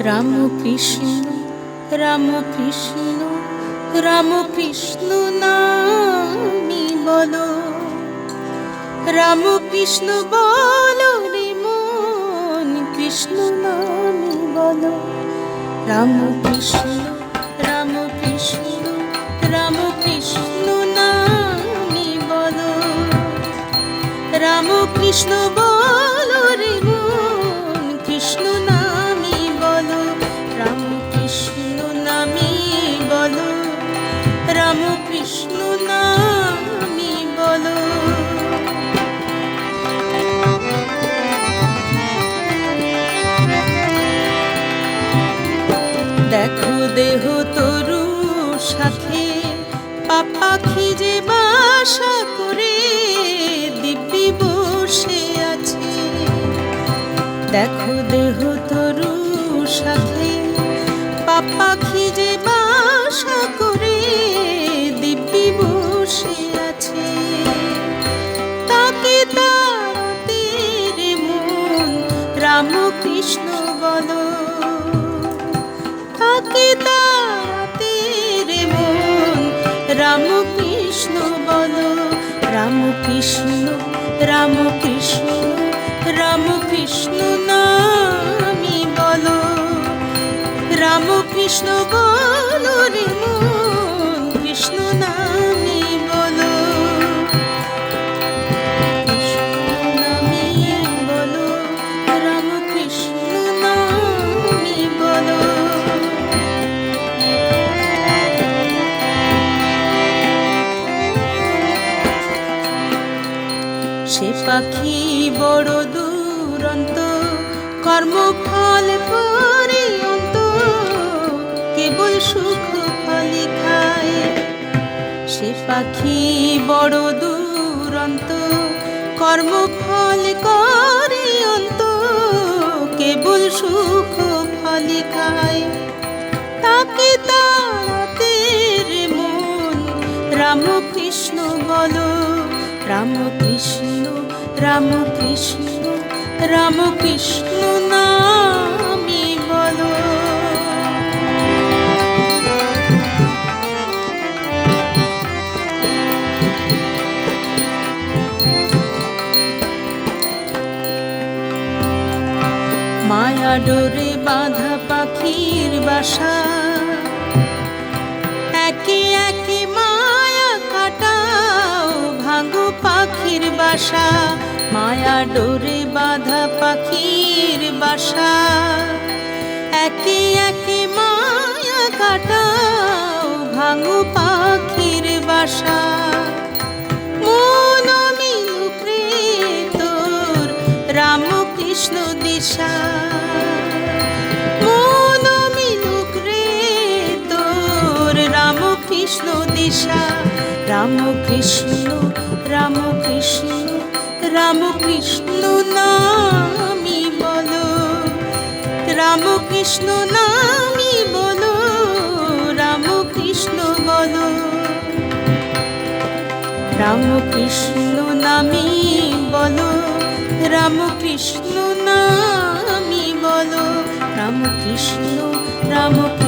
রাম কৃষ্ণ রাম কৃষ্ণ রাম কৃষ্ণ নামি বলো। রাম কৃষ্ণ বলো রে মন, কৃষ্ণ নামি বলো। রাম কৃষ্ণ রাম কৃষ্ণ রাম কৃষ্ণ নামি বলো। রাম কৃষ্ণ কৃষ্ণ নামি বলো। দেখো দেহ তরু সাথে পাপাখি যে বাসা করে দিব্যি বসে আছে। দেখো দেহ তরু সাথে পাপাখি যে বাসা করে রামকৃষ্ণ বলো তাকে তাড়াতে রে মন রামকৃষ্ণ রাম কৃষ্ণ রাম কৃষ্ণ নামি বলো। রামকৃষ্ণ বলো পাখি বড় দুরন্ত, কর্মফল পরিয়ন্ত, কেবল সুখ ফলি খায়। সে পাখি বড় দুরন্ত, কর্মফল করে অন্ত কেবল সুখ ফলি খায়। তাকে তাড়াতে রে মন, রামকৃষ্ণ বলো, রামকৃষ্ণ রামকৃষ্ণ রামকৃষ্ণ নামি বলো। মায়া ডোরে বাঁধা পাখির বাসা বাসা, একে একে মায়া কাটাও ভাঙু পাখির বাসা। মন রে তোর রামকৃষ্ণ দিশা। মন তোর রামকৃষ্ণ দিশা। রামকৃষ্ণ রামকৃষ্ণ রামকৃষ্ণ নামি রামকৃষ্ণ নামি বলো রামকৃষ্ণ বলো। রামকৃষ্ণ নামি বলো রামকৃষ্ণ নামি বলো রামকৃষ্ণ রামকৃষ্ণ রাম